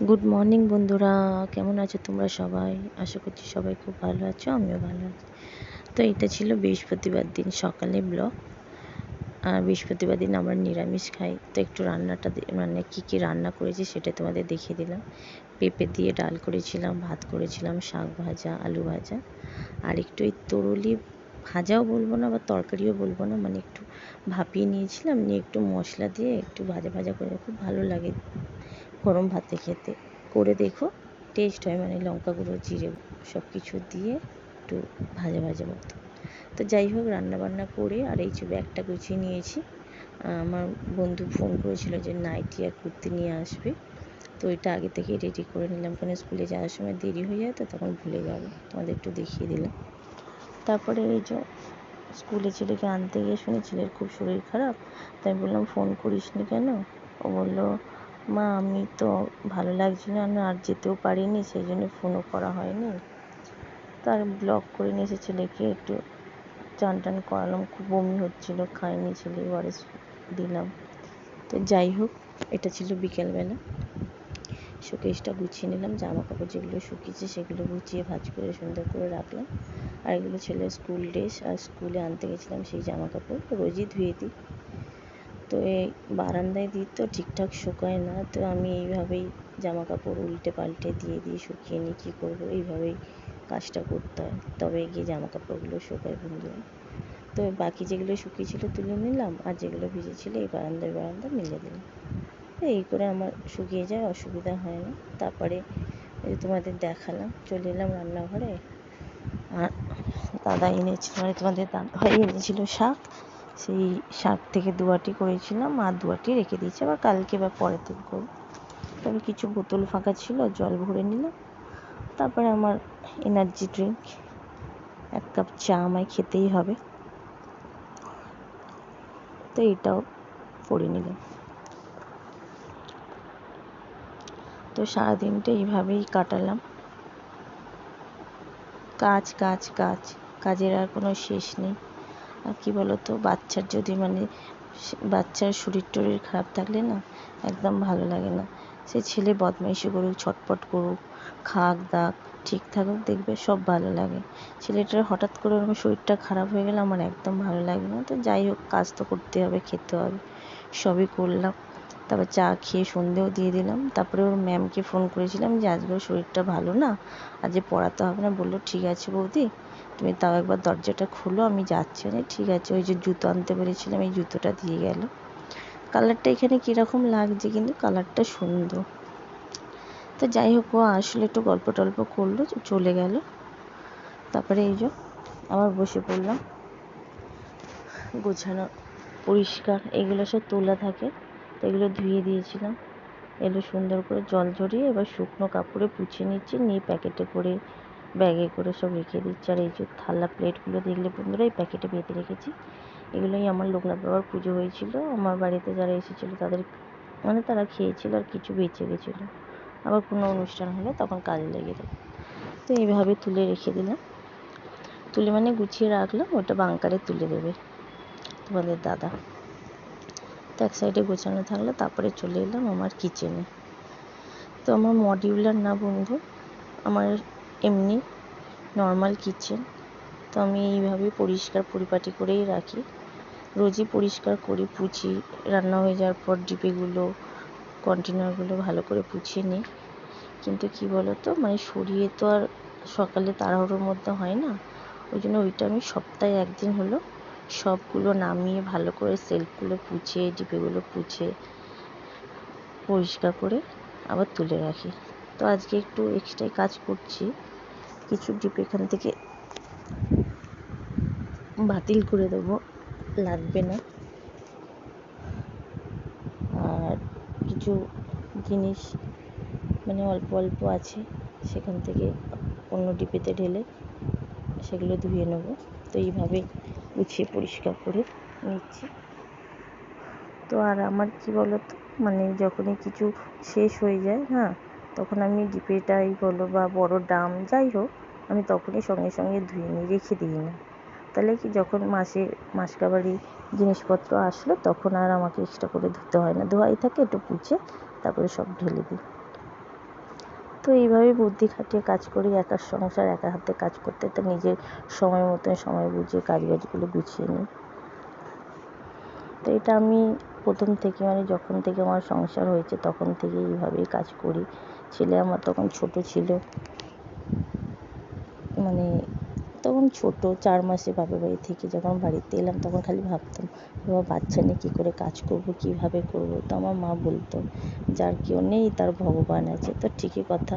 Good morning বন্ধুরা। কেমন আছো তোমরা সবাই? আশা করছি সবাই খুব ভালো আছো, আমিও ভালো আছি। তো এটা ছিল বৃহস্পতিবার দিন, সকালে ব্লগ। আর বৃহস্পতিবার দিন আমরা নিরামিষ খাই। তো একটু রান্নাটা মানে কী কী রান্না করেছি সেটা তোমাদের দেখিয়ে দিলাম। পেঁপে দিয়ে ডাল করেছিলাম, ভাত করেছিলাম, শাক ভাজা, আলু ভাজা। আর একটু ওই তরুলি ভাজাও বলব না বা তরকারিও বলব না মানে একটু ভাপিয়ে নিয়েছিলাম। নিয়ে একটু মশলা দিয়ে একটু ভাজা ভাজা করে, খুব ভালো লাগে। গরম ভাতে খেতে। করে দেখো টেস্ট হয় মানে লঙ্কা গুঁড়ো জিরে সব কিছু দিয়ে একটু ভাজা ভাজা মতো। তো যাই হোক, রান্নাবান্না করে আর এই যে ব্যাগটা গুছিয়ে নিয়েছি। আমার বন্ধু ফোন করেছিল যে, নাইটি আর কুর্তি নিয়ে আসবে। তো ওইটা আগে থেকেই রেডি করে নিলাম। কারণ স্কুলে যাওয়ার সময় দেরি হয়ে যায়, তো তখন ভুলে যাব। তোমাদের একটু দেখিয়ে দিলাম। তারপরে এই যে স্কুলে ছেলেকে আনতে গিয়ে শুনে ছেলের খুব শরীর খারাপ। তাই বললাম, ফোন করিস নি কেন? ও বলল মা, আমি তো ভালো লাগছিল না আর যেতেও পারিনি, সেই জন্য ফোনও করা হয়নি। তার ব্লগ করে নিয়ে এসে ছেলেকে একটু চান টান করালাম, খুব বমি হচ্ছিল, খাইনি ছেলে ওয়ারেস দিলাম। তো যাই হোক, এটা ছিল বিকেলবেলা। শোকেসটা গুছিয়ে নিলাম জামা কাপড় যেগুলো শুকিয়েছে সেগুলো গুছিয়ে ভাজ করে, সুন্দর করে রাখলাম। আর এগুলো ছেলের স্কুল ড্রেস, আর স্কুলে আনতে গেছিলাম সেই জামা কাপড় রোজই ধুয়ে দিই। তো এই বারান্দায় দিই তো ঠিকঠাক শুকায় না, তো আমি এইভাবেই জামা কাপড় উল্টে পাল্টে দিয়ে দিয়ে শুকিয়ে নিই, কী করব? এইভাবেই কাজটা করতে হয়। তবে গিয়ে জামা কাপড়গুলো শুকায়, বন্ধুরা। তো বাকি যেগুলো শুকিয়েছিল তুলে নিলাম, আর যেগুলো ভিজেছিল এই বারান্দায় বারান্দা মিলে দিলাম। তো এই করে আমার শুকিয়ে যায়, অসুবিধা হয় না। তারপরে এই তোমাদের দেখালাম, চলে এলাম রান্নাঘরে। আর দাদা এনেছিল মানে তোমাদের দাদা এনেছিল শাক। সেই শাক থেকে দুয়াটি করেছিলাম, আর দুয়াটি রেখে দিয়েছি। আবার কালকে বা পরের দিন করব। তবে কিছু বোতল ফাঁকা ছিল, জল ভরে নিলাম। তারপরে আমার এনার্জি ড্রিঙ্ক এক কাপ চা আমায় খেতেই হবে। তো এটাও করে নিলাম। তো সারাদিনটা এইভাবেই কাটালাম। কাজ কাজ কাজ, কাজের আর কোনো শেষ নেই। আর কী বলো তো বাচ্চার যদি মানে বাচ্চার শরীর টরীর খারাপ থাকলে না একদম ভালো লাগে না। সে ছেলে বদমাইশি করুক, ছটপট করুক, খাক দাক, ঠিক থাকুক, দেখবে সব ভালো লাগে। ছেলেটার হঠাৎ করে ওরকম শরীরটা খারাপ হয়ে গেলে আমার একদম ভালো লাগে না। তো যাই হোক, কাজ তো করতে হবে, খেতে হবে, সবই করলাম। তারপর চা খেয়ে সন্ধেও দিয়ে দিলাম। তারপরে ওর ম্যামকে ফোন করেছিলাম যে, আজকে ওর শরীরটা ভালো না? আজ পড়াতে হবে না? বলল, ঠিক আছে বৌদি, তুমি তাও একবার দরজাটা খোলো, আমি যাচ্ছি মানে ঠিক আছে। ওই যে জুতো আনতে বলেছিলাম এই জুতোটা দিয়ে গেল। কালারটা এখানে কীরকম লাগছে কিন্তু কালারটা সুন্দর। তো যাই হোক, ও আসলে একটু গল্প টল্প করল, চলে গেল। তারপরে এই যে, আবার বসে পড়লাম। গোছানো, পরিষ্কার, এগুলো সব তোলা থাকে। তো এগুলো ধুয়ে দিয়েছিলাম। এগুলো সুন্দর করে জল ঝরিয়ে এবার শুকনো কাপড়ে পুছিয়ে নিচ্ছি, নিয়ে প্যাকেটে করে, ব্যাগে করে সব রেখে দিচ্ছি। আর এই যে থালা প্লেটগুলো দেখলে বন্ধুরা, এই প্যাকেটে বেঁধে রেখেছি। এগুলোই আমার লোকনাথ বাবার পুজো হয়েছিল। আমার বাড়িতে যারা এসেছিল তাদের মানে তারা খেয়েছিল আর কিছু বেঁচে গেছিল। আবার কোনো অনুষ্ঠান হলে তখন কাজে লেগে দেবো। তো এইভাবে তুলে রেখে দিলাম। তুলে মানে গুছিয়ে রাখলাম, ওটা বাংকারে তুলে দেবে তোমাদের দাদা। তো এক সাইডে গোছানো থাকল, তারপরে চলে এলাম আমার কিচেনে তো আমার মডিউলার না বন্ধু, আমার এমনি নর্মাল কিচেন তো আমি এইভাবেই পরিষ্কার পরিপাটি করেই রাখি। রোজই পরিষ্কার করি, পুছি, রান্না হয়ে যাওয়ার পর ডিপেগুলো কন্টেনারগুলো ভালো করে পুছিয়ে নিই। কিন্তু কী বলো তো মানে সরিয়ে তো আর সকালে তাড়াহুড়োর মধ্যে হয় না। ওই জন্য ওইটা আমি সপ্তাহে একদিন হলো সবগুলো নামিয়ে ভালো করে সেলফগুলো পুছে ডিপেগুলো পুছে পরিষ্কার করে আবার তুলে রাখি। তো আজকে একটু এক্সট্রাই কাজ করছি। কিছু ডিপ এখান থেকে বাতিল করে দেবো, লাগবে না। আর কিছু জিনিস মানে অল্প অল্প আছে, সেখান থেকে অন্য ডিপেতে ঢেলে সেগুলো ধুয়ে নেব। তো এইভাবে গুছিয়ে পরিষ্কার করে নিচ্ছি। তো আর আমার কী বলো তো মানে যখনই কিছু শেষ হয়ে যায় হ্যাঁ তখন আমি ডিপেটাই বলো বা বড় ড্রাম যাই হোক, আমি তখনই সঙ্গে সঙ্গে ধুয়ে নিই রেখে দিই না। তাহলে কি যখন মাসে মাসকাবারি জিনিসপত্র আসলো, তখন আর আমাকে এক্সট্রা করে ধুতে হয় না। ধোয়াই থাকে, একটু পুছে, তারপরে সব ঢেলে দিই। এইভাবেই বুদ্ধি খাটিয়ে কাজ করি একার সংসার, একা হাতে কাজ করতে, তো নিজের সময় মতন সময় বুঝিয়ে কাজ বাজগুলো গুছিয়ে নিই। তো এটা আমি প্রথম থেকে মানে যখন থেকে আমার সংসার হয়েছে, তখন থেকে এইভাবেই কাজ করি। ছেলে আমার তখন ছোট ছিল মানে তখন ছোট, চার মাসে বাপের বাড়ি থেকে যখন বাড়িতে এলাম তখন খালি ভাবতাম, বাবা বাচ্চা নিয়ে কী করে কাজ করব, কীভাবে করব? তো আমার মা বলতো, যার কেউ নেই তার ভগবান আছে। তো ঠিকই কথা।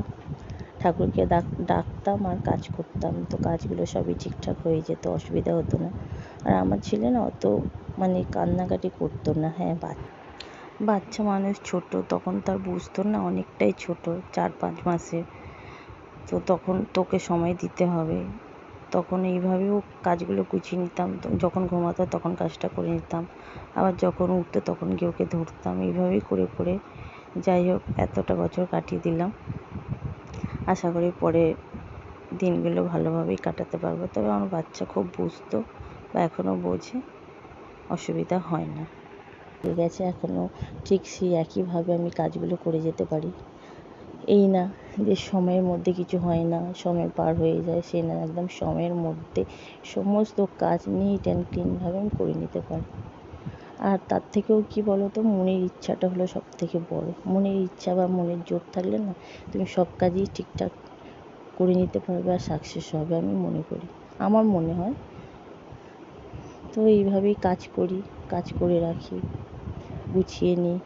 ঠাকুরকে ডাক, ডাকতাম আর কাজ করতাম, তো কাজগুলো সবই ঠিকঠাক হয়ে যেত, অসুবিধা হতো না। আর আমার ছেলে না অত মানে কান্নাকাটি করতো না হ্যাঁ বাচ্চা। মানুষ ছোট, তখন তার বুঝতো না অনেকটাই ছোট, চার পাঁচ মাসের তো তখন তোকে সময় দিতে হবে। তখন এইভাবেও কাজগুলো গুছিয়ে নিতাম। যখন ঘুমাতো তখন কাজটা করে নিতাম। আবার যখন উঠতো তখন গিয়ে ওকে ধরতাম। এইভাবেই করে করে যাই হোক এতটা বছর কাটিয়ে দিলাম। আশা করি পরে দিনগুলো ভালোভাবেই কাটাতে পারব। তবে আমার বাচ্চা খুব বুঝতো বা এখনও বোঝে, অসুবিধা হয় না। ঠিক আছে, এখনও ঠিক সেই একইভাবে আমি কাজগুলো করে যেতে পারি। এই না যে সময়ের মধ্যে কিছু হয় না, সময় পার হয়ে যায়, সে না একদম সময়ের মধ্যে সমস্ত কাজ নিট অ্যান্ড ক্লিনভাবে আমি করে নিতে পারি। আর তার থেকেও কি বলো তো মনের ইচ্ছাটা হলো সব থেকে বড়। মনের ইচ্ছা বা মনের জোর থাকলে না তুমি সব কাজই ঠিকঠাক করে নিতে পারবে আর সাকসেস হবে আমি মনে করি। আমার মনে হয়। তো এইভাবেই কাজ করি, কাজ করে রাখি, গুছিয়ে নিই।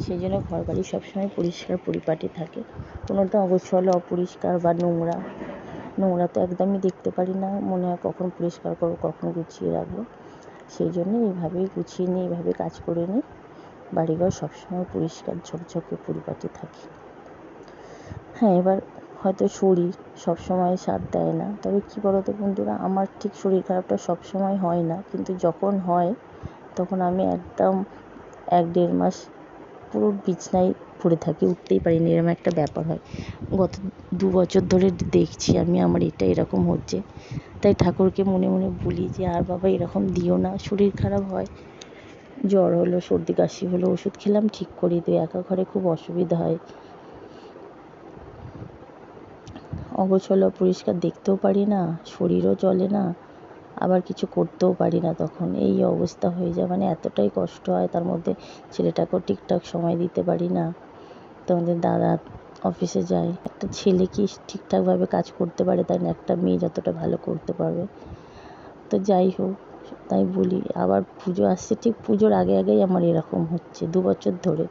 সেই জন্য ঘর বাড়ি সবসময় পরিষ্কার পরিপাটি থাকে। কোনোটা অগোছল, অপরিষ্কার বা নোংরা। নোংরা তো একদমই দেখতে পারি না। মনে হয় কখন পরিষ্কার করব, কখন গুছিয়ে রাখব। সেই জন্য এইভাবেই গুছিয়ে নিই, এইভাবে কাজ করে নিই। বাড়িঘর সবসময় পরিষ্কার, ঝকঝকে, পরিপাটি থাকে। হ্যাঁ এবার হয়তো শরীর সবসময় সাথ দেয় না। তবে কী বলো তো বন্ধুরা, আমার ঠিক শরীর খারাপটা সবসময় হয় না। কিন্তু যখন হয়, তখন আমি একদম এক দেড় মাস পুরো বিছনায় পড়ে থাকি, উঠতেই পারি না এরকম একটা ব্যাপার হয়। গত দু বছর ধরে দেখছি আমি, আমার এটা এরকম হচ্ছে। তাই ঠাকুরকে মনে মনে বলি যে, আর বাবা, এরকম দিও না, শরীর খারাপ হয়, জ্বর হলো, সর্দি কাশি হলো, ওষুধ খেলাম, ঠিক করে দিও একা ঘরে খুব অসুবিধা হয়। অগোছলো, পরিষ্কার, দেখতেও পারি না, শরীরও চলে না আবার কিছু করতেও পারি না তখন। এই অবস্থা হয়ে যায়। মানে এতটাই কষ্ট হয়, তার মধ্যে ছেলেটাকেও ঠিকঠাক সময় দিতে পারি না। তোমাদের দাদা অফিসে যায়। একটা ছেলে কি ঠিকঠাকভাবে কাজ করতে পারে? তাই না একটা মেয়ে যতটা ভালো করতে পারবে। তো যাই হোক, তাই বলি, আবার পুজো আসছে। ঠিক পুজোর আগে আগেই আমার এরকম হচ্ছে, দু বছর ধরে।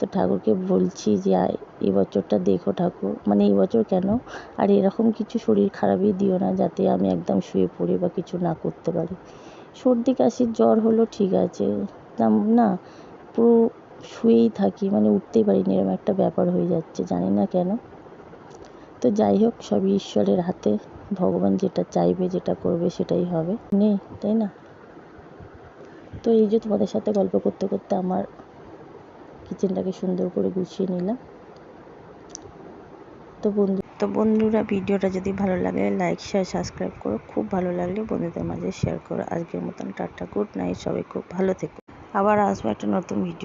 তো ঠাকুরকে বলছি যে এই বছরটা দেখো ঠাকুর। মানে এই বছর কেন? আর এরকম কিছু শরীর খারাপই দিও না যাতে আমি একদম শুয়ে পড়ি বা কিছু না করতে পারি। সর্দি, কাশির জ্বর হলো ঠিক আছে। না, পুরো শুয়েই থাকি মানে উঠতেই পারি না এরকম একটা ব্যাপার হয়ে যাচ্ছে, জানি না কেন। তো যাই হোক, সবই ঈশ্বরের হাতে। ভগবান যেটা চাইবে, যেটা করবে, সেটাই হবে। নেই তাই না? তো এই যে তোমাদের সাথে গল্প করতে করতে আমার কিচেনটাকে সুন্দর করে গুছিয়ে নিলাম। তো বন্ধু, তো বন্ধুরা ভিডিওটা যদি ভালো লাগে লাইক শেয়ার সাবস্ক্রাইব করো। খুব ভালো লাগলে বন্ধুদের মাঝে শেয়ার করো। আজকের মতন টাটা গুড নাইট সবাই খুব ভালো থেকো। আবার আসব একটা নতুন ভিডিও